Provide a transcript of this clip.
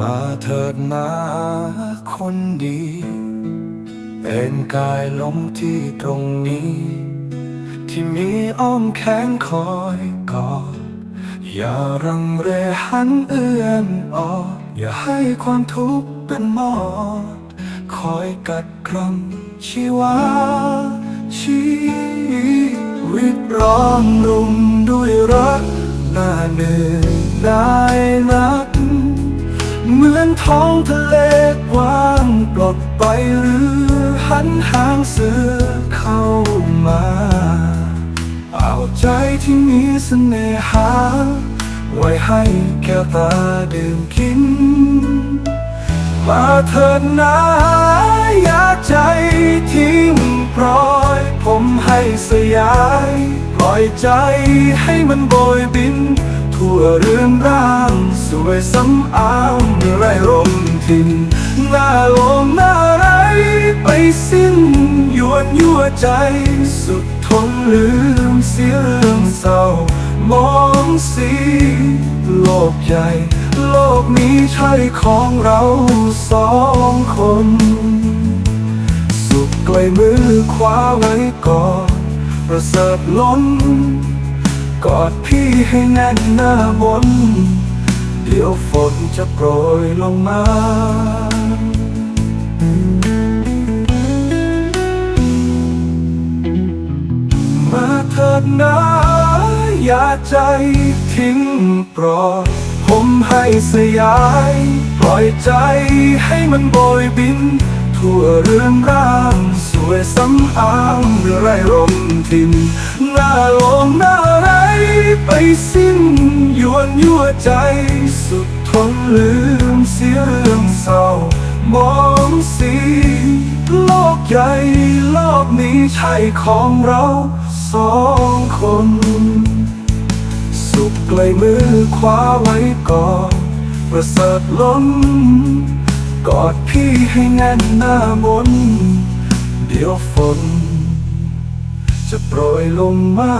มาเถิดนาคนดี เป็นกายลมที่ตรงนี้ ที่มีอ้อมแขนคอยกอดอย่ารังเรหันเอื้อนออกอย่าให้ความทุกข์เป็นหมอดคอยกัดกร่อนชีวาชีวิตร้อนรุ่มด้วยรักหน่าเหนื่อยได้นัก เหมือนท้องทะเลกว้างปลดไปหรือหันหางเสือเข้ามา เอาใจที่มีสเสน่หา ไว้ให้แก้วตาดื่มกิน มาเถิดนะอย่าใจทิ้งปล่อยผมให้สยาย ปล่อยใจให้มันโบยบิน ทั่วเรื่อนร่างสวยสำอางไรรมทินหน้าลมหน้าไรไปสิ้นยวนยั่วใจ สุดทนลืมเสียเรื่องเศร้ามองสีโลกใหญ่โลกนี้ใช่ของเราสองคน สุขใกล้มือคว้าไว้ก่อนประเสริฐล้น กอดพี่ให้แน่นหน้าบน เดี๋ยวฝนจะโปรยลงมามาเถิดนะอย่าใจทิ้งปลอยผมให้สยาย ปล่อยใจให้มันโบยบิน ทั่วเรื่อนร่าง สวยสำอางไรรมทินหน้าลมหน้า ไปสิ้นยวนยั่วใจ สุดทนลืมเสียเรื่องเศร้ามองสีโลกใหญ่โลกนี้ใช่ของเราสองคน สุขใกลมือคว้าไว้ก่อนประเสริฐล้นกอดพี่ให้แน่นหน้ามน เดี๋ยวฝน จะโปรยลงมา